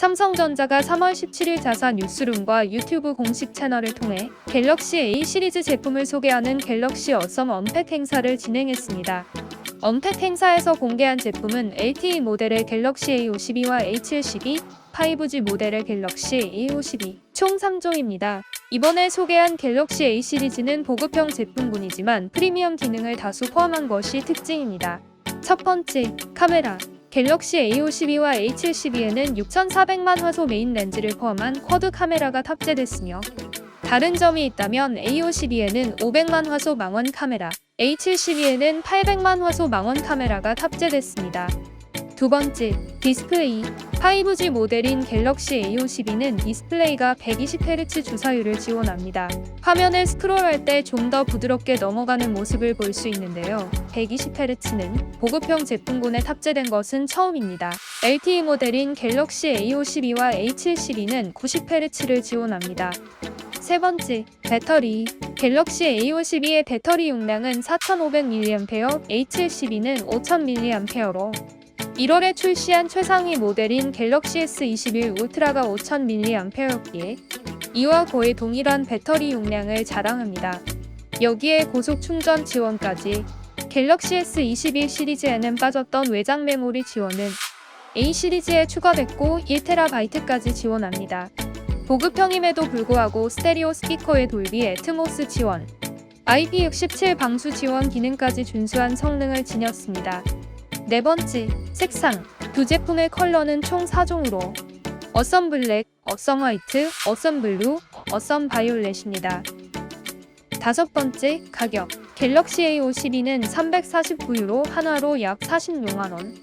삼성전자가 3월 17일 자사 뉴스룸과 유튜브 공식 채널을 통해 갤럭시 A 시리즈 제품을 소개하는 갤럭시 어썸 언팩 행사를 진행했습니다. 언팩 행사에서 공개한 제품은 LTE 모델의 갤럭시 A52와 A72, 5G 모델의 갤럭시 A52, 총 3종입니다. 이번에 소개한 갤럭시 A 시리즈는 보급형 제품군이지만 프리미엄 기능을 다수 포함한 것이 특징입니다. 첫 번째, 카메라. 갤럭시 A52와 A72에는 6400만 화소 메인 렌즈를 포함한 쿼드 카메라가 탑재됐으며 다른 점이 있다면 A52에는 500만 화소 망원 카메라, A72에는 800만 화소 망원 카메라가 탑재됐습니다. 두 번째, 디스플레이. 5G 모델인 갤럭시 A52는 디스플레이가 120Hz 주사율을 지원합니다. 화면을 스크롤할 때 좀 더 부드럽게 넘어가는 모습을 볼 수 있는데요. 120Hz는 보급형 제품군에 탑재된 것은 처음입니다. LTE 모델인 갤럭시 A52와 A72는 90Hz를 지원합니다. 세 번째, 배터리. 갤럭시 A52의 배터리 용량은 4500mAh, A72는 5000mAh로 1월에 출시한 최상위 모델인 갤럭시 S21 울트라가 5000mAh였기에 이와 거의 동일한 배터리 용량을 자랑합니다. 여기에 고속 충전 지원까지 갤럭시 S21 시리즈에는 빠졌던 외장 메모리 지원은 A 시리즈에 추가됐고 1TB까지 지원합니다. 보급형임에도 불구하고 스테리오 스피커의 돌비 애트모스 지원, IP67 방수 지원 기능까지 준수한 성능을 지녔습니다. 네 번째, 색상. 두 제품의 컬러는 총 4종으로 어썸 블랙, 어썸 화이트, 어썸 블루, 어썸 바이올렛입니다. 다섯 번째, 가격. 갤럭시 A52는 349유로, 한화로 약 46만원.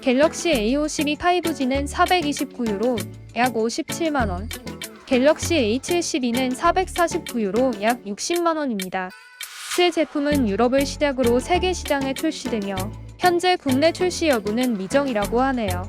갤럭시 A52 5G는 429유로, 약 57만원. 갤럭시 A72는 449유로, 약 60만원입니다. 새 제품은 유럽을 시작으로 세계 시장에 출시되며 현재 국내 출시 여부는 미정이라고 하네요.